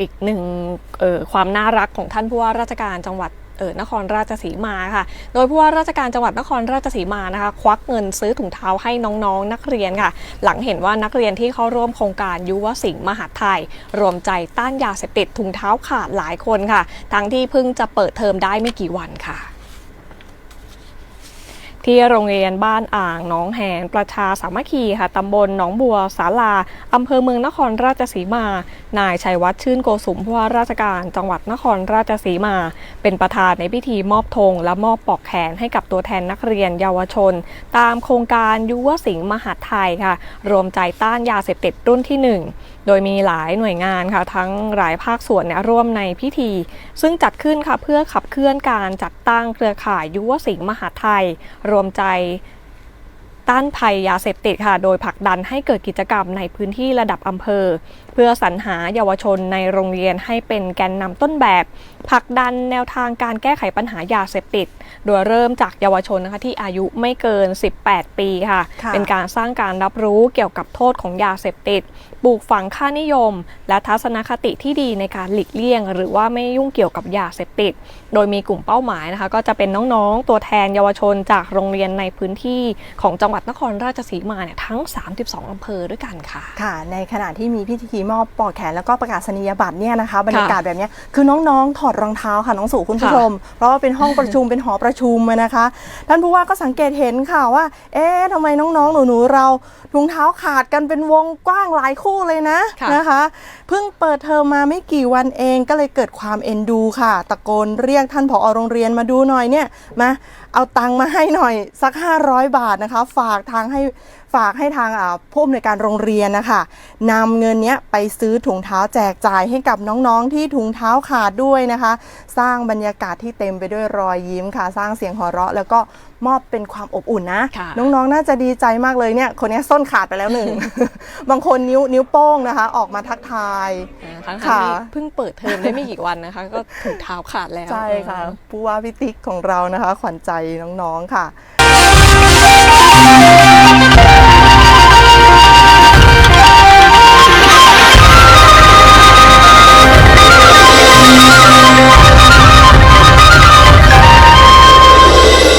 อีกหนึ่งความน่ารักของท่านผู้ว่าราชการจังหวัดเอ่อนครราชสีมาค่ะ โดยผู้ว่าราชการจังหวัดนครราชสีมานะคะ ควักเงินซื้อถุงเท้าให้น้องๆนักเรียนค่ะ หลังเห็นว่านักเรียนที่เข้าร่วมโครงการยุวสิงห์มหาไทย รวมใจต้านยาเสพติดถุงเท้าขาดหลายคนค่ะ ทั้งที่เพิ่งจะเปิดเทอมได้ไม่กี่วันค่ะ ที่โรงเรียนบ้านอ่างหนองแหนประชาสามัคคีค่ะตำบลหนองบัวสาลาอำเภอเมืองนครราชสีมา นายชัยวัฒน์ชื่นโกสุมผู้ว่าราชการจังหวัดนครราชสีมา เป็นประธานในพิธีมอบธงและมอบปลอกแขนให้กับตัวแทนนักเรียนเยาวชน ตามโครงการยุวสิงห์มหาไทยค่ะ รวมใจต้านยาเสพติดรุ่นที่ 1 โดยมีหลายหน่วยงานค่ะ ทั้งหลายภาคส่วนเนี่ยร่วมในพิธี ซึ่งจัดขึ้นค่ะเพื่อขับเคลื่อนการจัดตั้งเครือข่ายยุวสิงห์มหาไทยรววมใจ ต้านภัยยาเสพติดค่ะ โดยผลักดันให้เกิดกิจกรรมในพื้นที่ระดับอำเภอ เพื่อสรรหาเยาวชนในโรงเรียนให้เป็นแกนนำต้นแบบผลักดันแนวทางการแก้ไขปัญหายาเสพติด โดยเริ่มจากเยาวชนนะคะที่อายุไม่เกิน 18 ปีค่ะค่ะเป็นการสร้างการรับรู้เกี่ยวกับโทษของยาเสพติดปลูกฝังค่านิยม และทัศนคติที่ดีในการหลีกเลี่ยง หรือว่าไม่ยุ่งเกี่ยวกับยาเสพติด โดยมีกลุ่มเป้าหมายนะคะ ก็จะเป็นน้องๆ ตัวแทนเยาวชนจากโรงเรียนในพื้นที่ของจังหวัดนครราชสีมาเนี่ยทั้ง 32 อำเภอด้วยกันค่ะ ค่ะ ในขณะที่มีพิธีมอบปลอกแขนแล้วก็ประกาศนียบัตรเนี่ยนะคะบรรยากาศแบบเนี้ยคือน้องๆ ถอดรองเท้าค่ะน้องสู่คุณผู้ค่ะชม เพราะว่าเป็นห้องประชุมเป็นหอประชุมอะนะคะท่านผู้ว่าก็สังเกตเห็นค่ะว่า เอ๊ะทำไมน้องๆ หนูๆเราถุงเท้าขาดกันเป็นวงกว้างหลายคู่เลยนะค่ะนะคะ เพิ่งเปิดเทอมมาไม่กี่วันเองก็เลยเกิดความเอ็นดูค่ะ ตะโกนเรียกท่านผอโรงเรียนมาดูหน่อยเนี่ยมาเอาตังค์มาให้หน่อยสัก 500 บาทนะคะ ฝากทางให้ฝากให้ทางอ่าผู้อำนวยการโรงเรียนนะคะนำเงินเนี้ยไปซื้อถุงเท้าแจกจ่ายให้กับน้องๆที่ถุงเท้าขาดด้วยนะคะ สร้างบรรยากาศที่เต็มไปด้วยรอยยิ้มค่ะ สร้างเสียงหัวเราะ แล้วก็มอบเป็นความอบอุ่นนะค่ะน้องๆ น่าจะดีใจมากเลยเนี่ยคนเนี้ยส้นขาดไปแล้วหนึ่ง บางคนนิ้วนิ้วโป้งนะคะ ออกมาทักทายายทั้งค่ะเพิ่งเปิดเทอมได้ไม่กี่วันนะคะ ก็ถึงเท้าขาดแล้วใช่ค่ะผู้ว่าพิติกของเรานะคะ ขวัญใจน้องๆค่ะ